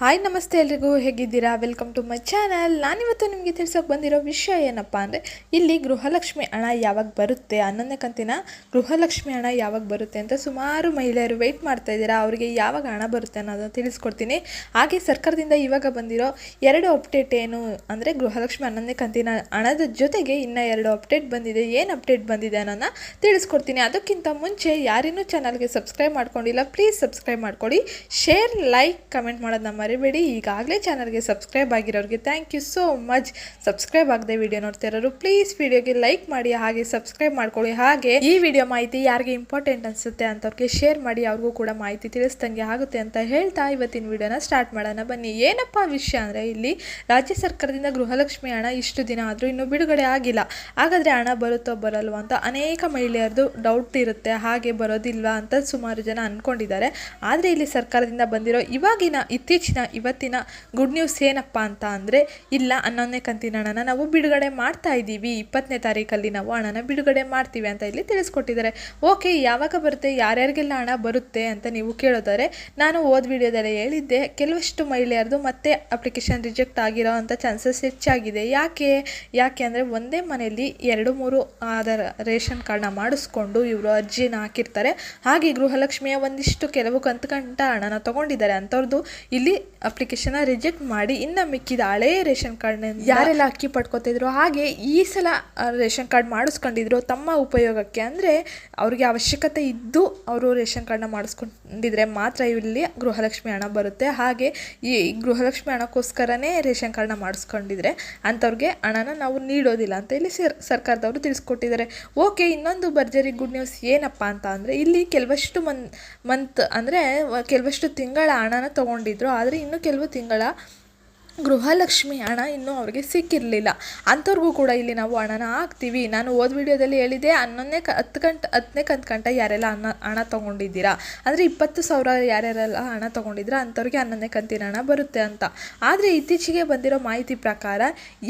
Hi ನಮಸ್ತೆ ಎಲ್ರಿಗೂ ಹೇಗಿದ್ದೀರಾ? ವೆಲ್ಕಮ್ ಟು ಮೈ ಚಾನಲ್ ನಾನಿವತ್ತು ನಿಮಗೆ ತಿಳ್ಸೋಕೆ ಬಂದಿರೋ ವಿಷಯ ಏನಪ್ಪ ಅಂದರೆ, ಇಲ್ಲಿ ಗೃಹಲಕ್ಷ್ಮಿ ಹಣ ಯಾವಾಗ ಬರುತ್ತೆ? ಹನ್ನೊಂದನೇ ಕಂತಿನ ಗೃಹಲಕ್ಷ್ಮಿ ಹಣ ಯಾವಾಗ ಬರುತ್ತೆ ಅಂತ ಸುಮಾರು ಮಹಿಳೆಯರು ವೆಯ್ಟ್ ಮಾಡ್ತಾ ಇದ್ದೀರಾ? ಅವರಿಗೆ ಯಾವಾಗ ಹಣ ಬರುತ್ತೆ ಅನ್ನೋದನ್ನು ತಿಳಿಸ್ಕೊಡ್ತೀನಿ. ಹಾಗೆ ಸರ್ಕಾರದಿಂದ ಇವಾಗ ಬಂದಿರೋ ಎರಡು ಅಪ್ಡೇಟ್ ಏನು ಅಂದರೆ, ಗೃಹಲಕ್ಷ್ಮಿ ಹನ್ನೊಂದನೇ ಕಂತಿನ ಹಣದ ಜೊತೆಗೆ ಇನ್ನು ಎರಡು ಅಪ್ಡೇಟ್ ಬಂದಿದೆ. ಏನು ಅಪ್ಡೇಟ್ ಬಂದಿದೆ ಅನ್ನೋದನ್ನ ತಿಳಿಸ್ಕೊಡ್ತೀನಿ. ಅದಕ್ಕಿಂತ ಮುಂಚೆ ಯಾರಿನ್ನೂ ಚಾನಲ್ಗೆ ಸಬ್ಸ್ಕ್ರೈಬ್ ಮಾಡ್ಕೊಂಡಿಲ್ಲ ಪ್ಲೀಸ್ ಸಬ್ಸ್ಕ್ರೈಬ್ ಮಾಡ್ಕೊಳ್ಳಿ. ಶೇರ್ ಲೈಕ್ ಕಮೆಂಟ್ ಮಾಡೋದನ್ನ ಮರಿಬೇಡಿ. ಈಗಾಗಲೇ ಚಾನಲ್ಗೆ subscribe ಆಗಿರೋರಿಗೆ thank you so much subscribe ಆಗದೆ ವಿಡಿಯೋ ನೋಡ್ತಾ ಇರೋರು ಪ್ಲೀಸ್ ವಿಡಿಯೋಗೆ ಲೈಕ್ ಮಾಡಿ, ಹಾಗೆ ಸಬ್ಸ್ಕ್ರೈಬ್ ಮಾಡ್ಕೊಳ್ಳಿ. ಹಾಗೆ ಈ ವಿಡಿಯೋ ಮಾಹಿತಿ ಯಾರಿಗೆ ಇಂಪಾರ್ಟೆಂಟ್ ಅನಿಸುತ್ತೆ ಅಂತವ್ರಿಗೆ ಶೇರ್ ಮಾಡಿ, ಅವ್ರಿಗೂ ಕೂಡ ಮಾಹಿತಿ ತಿಳಿಸ್ದಂಗೆ ಆಗುತ್ತೆ ಅಂತ ಹೇಳ್ತಾ ಇವತ್ತಿನ ವಿಡಿಯೋನ ಸ್ಟಾರ್ಟ್ ಮಾಡೋಣ. ಬನ್ನಿ, ಏನಪ್ಪ ವಿಷಯ ಅಂದರೆ ಇಲ್ಲಿ ರಾಜ್ಯ ಸರ್ಕಾರದಿಂದ ಗೃಹಲಕ್ಷ್ಮಿ ಹಣ ಇಷ್ಟು ದಿನ ಆದರೂ ಇನ್ನೂ ಬಿಡುಗಡೆ ಆಗಿಲ್ಲ. ಹಾಗಾದರೆ ಹಣ ಬರುತ್ತೋ ಬರಲ್ವೋ ಅಂತ ಅನೇಕ ಮಹಿಳೆಯರದು ಡೌಟ್ ಇರುತ್ತೆ. ಹಾಗೆ ಬರೋದಿಲ್ವಾ ಅಂತ ಸುಮಾರು ಜನ ಅಂದ್ಕೊಂಡಿದ್ದಾರೆ ಆದರೆ ಇಲ್ಲಿ ಸರ್ಕಾರದಿಂದ ಬಂದಿರೋ ಇವಾಗಿನ ಇತ್ತೀಚಿನ ಇವತ್ತಿನ ಗುಡ್ ನ್ಯೂಸ್ ಏನಪ್ಪ ಅಂತ ಅಂದರೆ, ಇಲ್ಲ, ಹನ್ನೊಂದನೇ ಕಂತಿನ ಹಣನ ನಾವು ಬಿಡುಗಡೆ ಮಾಡ್ತಾ ಇದ್ದೀವಿ. ಇಪ್ಪತ್ತನೇ ತಾರೀಕಲ್ಲಿ ನಾವು ಹಣನ ಬಿಡುಗಡೆ ಮಾಡ್ತೀವಿ ಅಂತ ಇಲ್ಲಿ ತಿಳಿಸ್ಕೊಟ್ಟಿದ್ದಾರೆ. ಓಕೆ ಯಾವಾಗ ಬರುತ್ತೆ, ಯಾರ್ಯಾರಿಗೆಲ್ಲ ಹಣ ಬರುತ್ತೆ ಅಂತ ನೀವು ಕೇಳೋದಾದ್ರೆ ನಾನು ಓದ್ ವಿಡಿಯೋದಲ್ಲಿ ಹೇಳಿದ್ದೆ, ಕೆಲವಷ್ಟು ಮಹಿಳೆಯರದು ಮತ್ತೆ ಅಪ್ಲಿಕೇಶನ್ ರಿಜೆಕ್ಟ್ ಆಗಿರೋ ಅಂಥ ಚಾನ್ಸಸ್ ಹೆಚ್ಚಾಗಿದೆ. ಯಾಕೆ? ಯಾಕೆ ಅಂದರೆ ಒಂದೇ ಮನೆಯಲ್ಲಿ ಎರಡು, ಮೂರು ಆಧಾರ, ರೇಷನ್ ಕಾರ್ಡ್ನ ಮಾಡಿಸ್ಕೊಂಡು ಇವರು ಅರ್ಜಿನ ಹಾಕಿರ್ತಾರೆ. ಹಾಗೆ ಗೃಹಲಕ್ಷ್ಮಿಯ ಒಂದಿಷ್ಟು ಕೆಲವು ಕಂತು ಕಂಟ ಹಣನ ತೊಗೊಂಡಿದ್ದಾರೆ. ಅಂಥವ್ರದ್ದು ಇಲ್ಲಿ ಅಪ್ಲಿಕೇಶನ್ನ ರಿಜೆಕ್ಟ್ ಮಾಡಿ ಇನ್ನು ಮಿಕ್ಕಿದ ಹಳೇ ರೇಷನ್ ಕಾರ್ಡ್ನ ಯಾರೆಲ್ಲ ಅಕ್ಕಿ ಪಡ್ಕೋತಿದ್ರು ಹಾಗೆ ಈ ಸಲ ರೇಷನ್ ಕಾರ್ಡ್ ಮಾಡಿಸ್ಕೊಂಡಿದ್ರು ತಮ್ಮ ಉಪಯೋಗಕ್ಕೆ ಅಂದರೆ ಅವ್ರಿಗೆ ಅವಶ್ಯಕತೆ ಇದ್ದು ಅವರು ರೇಷನ್ ಕಾರ್ಡ್ನ ಮಾಡಿಸ್ಕೊಂಡಿದ್ರೆ ಮಾತ್ರ ಇಲ್ಲಿ ಗೃಹಲಕ್ಷ್ಮಿ ಹಣ ಬರುತ್ತೆ. ಹಾಗೆ ಈ ಗೃಹಲಕ್ಷ್ಮಿ ಹಣಕ್ಕೋಸ್ಕರನೇ ರೇಷನ್ ಕಾರ್ಡ್ನ ಮಾಡಿಸ್ಕೊಂಡಿದ್ರೆ ಅಂಥವ್ರಿಗೆ ಹಣನ ನಾವು ನೀಡೋದಿಲ್ಲ ಅಂತ ಇಲ್ಲಿ ಸರ್, ಸರ್ಕಾರದವರು ತಿಳಿಸ್ಕೊಟ್ಟಿದ್ದಾರೆ. ಓಕೆ, ಇನ್ನೊಂದು ಭರ್ಜರಿ ಗುಡ್ ನ್ಯೂಸ್ ಏನಪ್ಪ ಅಂತ ಅಂದರೆ ಇಲ್ಲಿ ಕೆಲವಷ್ಟು ಮನ್ ಮಂತ್ ಅಂದರೆ ಕೆಲವಷ್ಟು ತಿಂಗಳ ಹಣನ ತೊಗೊಂಡಿದ್ರು, ಆದರೆ ಇನ್ನು ಕೆಲವು ತಿಂಗಳ ಗೃಹಲಕ್ಷ್ಮಿ ಹಣ ಇನ್ನೂ ಅವ್ರಿಗೆ ಸಿಕ್ಕಿರಲಿಲ್ಲ. ಅಂಥವ್ರಿಗೂ ಕೂಡ ಇಲ್ಲಿ ನಾವು ಹಣನ ಹಾಕ್ತೀವಿ. ನಾನು ಓದ್ ವಿಡಿಯೋದಲ್ಲಿ ಹೇಳಿದೆ ಹನ್ನೊಂದನೇ ಕ, ಹತ್ತು ಗಂಟೆ ಹತ್ತನೇ ಕಂತು ಗಂಟೆ ಯಾರೆಲ್ಲ ಹಣ ಹಣ ತೊಗೊಂಡಿದ್ದೀರಾ? ಅಂದರೆ ಇಪ್ಪತ್ತು ಸಾವಿರ ಯಾರ್ಯಾರೆಲ್ಲ ಹಣ ತೊಗೊಂಡಿದ್ದೀರಾ ಅಂಥವ್ರಿಗೆ ಹನ್ನೊಂದನೇ ಕಂತಿನ ಹಣ ಬರುತ್ತೆ ಅಂತ. ಆದರೆ ಇತ್ತೀಚೆಗೆ ಬಂದಿರೋ ಮಾಹಿತಿ ಪ್ರಕಾರ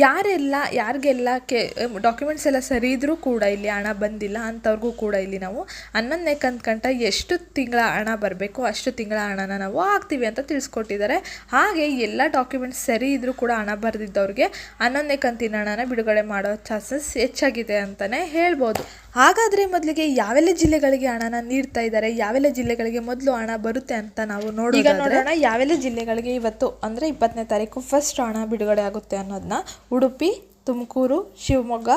ಯಾರೆಲ್ಲ, ಯಾರಿಗೆಲ್ಲ ಕೆ ಡಾಕ್ಯುಮೆಂಟ್ಸ್ ಎಲ್ಲ ಸರಿ ಇದ್ದರೂ ಕೂಡ ಇಲ್ಲಿ ಹಣ ಬಂದಿಲ್ಲ ಅಂಥವ್ರಿಗೂ ಕೂಡ ಇಲ್ಲಿ ನಾವು ಹನ್ನೊಂದನೇ ಕಂತು ಗಂಟೆ ಎಷ್ಟು ತಿಂಗಳ ಹಣ ಬರಬೇಕು, ಅಷ್ಟು ತಿಂಗಳ ಹಣನ ನಾವು ಹಾಕ್ತೀವಿ ಅಂತ ತಿಳಿಸ್ಕೊಟ್ಟಿದ್ದಾರೆ. ಹಾಗೆ ಎಲ್ಲ ಡಾಕ್ಯುಮೆಂಟ್ಸ್ ಸರಿ ಇದ್ದರೂ ಕೂಡ ಹಣ ಬರೆದಿದ್ದವ್ರಿಗೆ ಹನ್ನೊಂದನೇ ಕಂತಿನ ಹಣನ ಬಿಡುಗಡೆ ಮಾಡೋ ಚಾನ್ಸಸ್ ಹೆಚ್ಚಾಗಿದೆ ಅಂತಲೇ ಹೇಳ್ಬೋದು. ಹಾಗಾದರೆ ಮೊದಲಿಗೆ ಯಾವೆಲ್ಲ ಜಿಲ್ಲೆಗಳಿಗೆ ಹಣನ ನೀಡ್ತಾ ಇದ್ದಾರೆ, ಯಾವೆಲ್ಲ ಜಿಲ್ಲೆಗಳಿಗೆ ಮೊದಲು ಹಣ ಬರುತ್ತೆ ಅಂತ ನಾವು ನೋಡಿ ಈಗ ನೋಡೋಣ, ಯಾವೆಲ್ಲ ಜಿಲ್ಲೆಗಳಿಗೆ ಇವತ್ತು ಅಂದರೆ ಇಪ್ಪತ್ತನೇ ತಾರೀಕು ಫಸ್ಟ್ ಹಣ ಬಿಡುಗಡೆ ಆಗುತ್ತೆ ಅನ್ನೋದನ್ನ ಉಡುಪಿ, ತುಮಕೂರು, ಶಿವಮೊಗ್ಗ,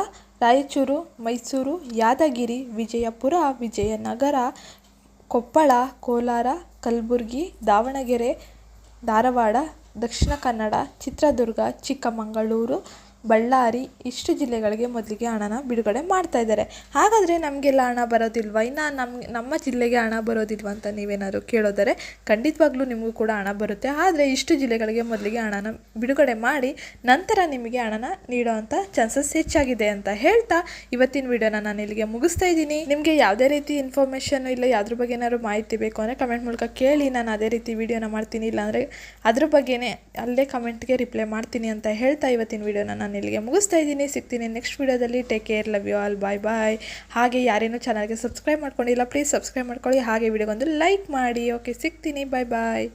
ರಾಯಚೂರು, ಮೈಸೂರು, ಯಾದಗಿರಿ, ವಿಜಯಪುರ, ವಿಜಯನಗರ, ಕೊಪ್ಪಳ, ಕೋಲಾರ, ಕಲಬುರಗಿ, ದಾವಣಗೆರೆ, ಧಾರವಾಡ ದಕ್ಷಿಣ ಕನ್ನಡ ಚಿತ್ರದುರ್ಗ ಚಿಕ್ಕಮಗಳೂರು ಬಳ್ಳಾರಿ ಇಷ್ಟು ಜಿಲ್ಲೆಗಳಿಗೆ ಮೊದಲಿಗೆ ಹಣನ ಬಿಡುಗಡೆ ಮಾಡ್ತಾ ಇದ್ದಾರೆ. ಹಾಗಾದರೆ ನಮಗೆಲ್ಲ ಹಣ ಬರೋದಿಲ್ವ? ಇನ್ನು ನಮ್ಮ ನಮ್ಮ ಜಿಲ್ಲೆಗೆ ಹಣ ಬರೋದಿಲ್ವ ಅಂತ ನೀವೇನಾದರೂ ಕೇಳೋದರೆ ಖಂಡಿತವಾಗ್ಲೂ ನಿಮಗೂ ಕೂಡ ಹಣ ಬರುತ್ತೆ. ಆದರೆ ಇಷ್ಟು ಜಿಲ್ಲೆಗಳಿಗೆ ಮೊದಲಿಗೆ ಹಣನ ಬಿಡುಗಡೆ ಮಾಡಿ ನಂತರ ನಿಮಗೆ ಹಣನ ನೀಡೋವಂಥ ಚಾನ್ಸಸ್ ಹೆಚ್ಚಾಗಿದೆ ಅಂತ ಹೇಳ್ತಾ ಇವತ್ತಿನ ವಿಡಿಯೋನ ನಾನು ಇಲ್ಲಿಗೆ ಮುಗಿಸ್ತಾ ಇದ್ದೀನಿ. ನಿಮಗೆ ಯಾವುದೇ ರೀತಿ ಇನ್ಫಾರ್ಮೇಷನ್ ಇಲ್ಲ, ಯಾವ್ದ್ರ ಬಗ್ಗೆ ಏನಾದ್ರು ಮಾಹಿತಿ ಬೇಕು ಅಂದರೆ ಕಮೆಂಟ್ ಮೂಲಕ ಕೇಳಿ. ನಾನು ಅದೇ ರೀತಿ ವಿಡಿಯೋನ ಮಾಡ್ತೀನಿ, ಇಲ್ಲಾಂದರೆ ಅದ್ರ ಬಗ್ಗೆನೇ ಅಲ್ಲೇ ಕಮೆಂಟ್ಗೆ ರಿಪ್ಲೈ ಮಾಡ್ತೀನಿ ಅಂತ ಹೇಳ್ತಾ ಇವತ್ತಿನ ವಿಡಿಯೋನ ನಾನು ಇಲ್ಲಿಗೆ ಮುಗಿಸ್ತಾ ಇದ್ದೀನಿ. ಸಿಗ್ತೀನಿ ನೆಕ್ಸ್ಟ್ ವೀಡಿಯೋದಲ್ಲಿ. Take care love you all bye bye ಹಾಗೆ ಯಾರೇನು ಚಾನಲ್ಗೆ ಸಬ್ಸ್ಕ್ರೈಬ್ ಮಾಡ್ಕೊಂಡಿಲ್ಲ ಪ್ಲೀಸ್ ಸಬ್ಸ್ಕ್ರೈಬ್ ಮಾಡ್ಕೊಳ್ಳಿ. ಹಾಗೆ ವಿಡಿಯೋಗೊಂದು ಲೈಕ್ ಮಾಡಿ. ಓಕೆ ಸಿಗ್ತೀನಿ. ಬಾಯ್ ಬಾಯ್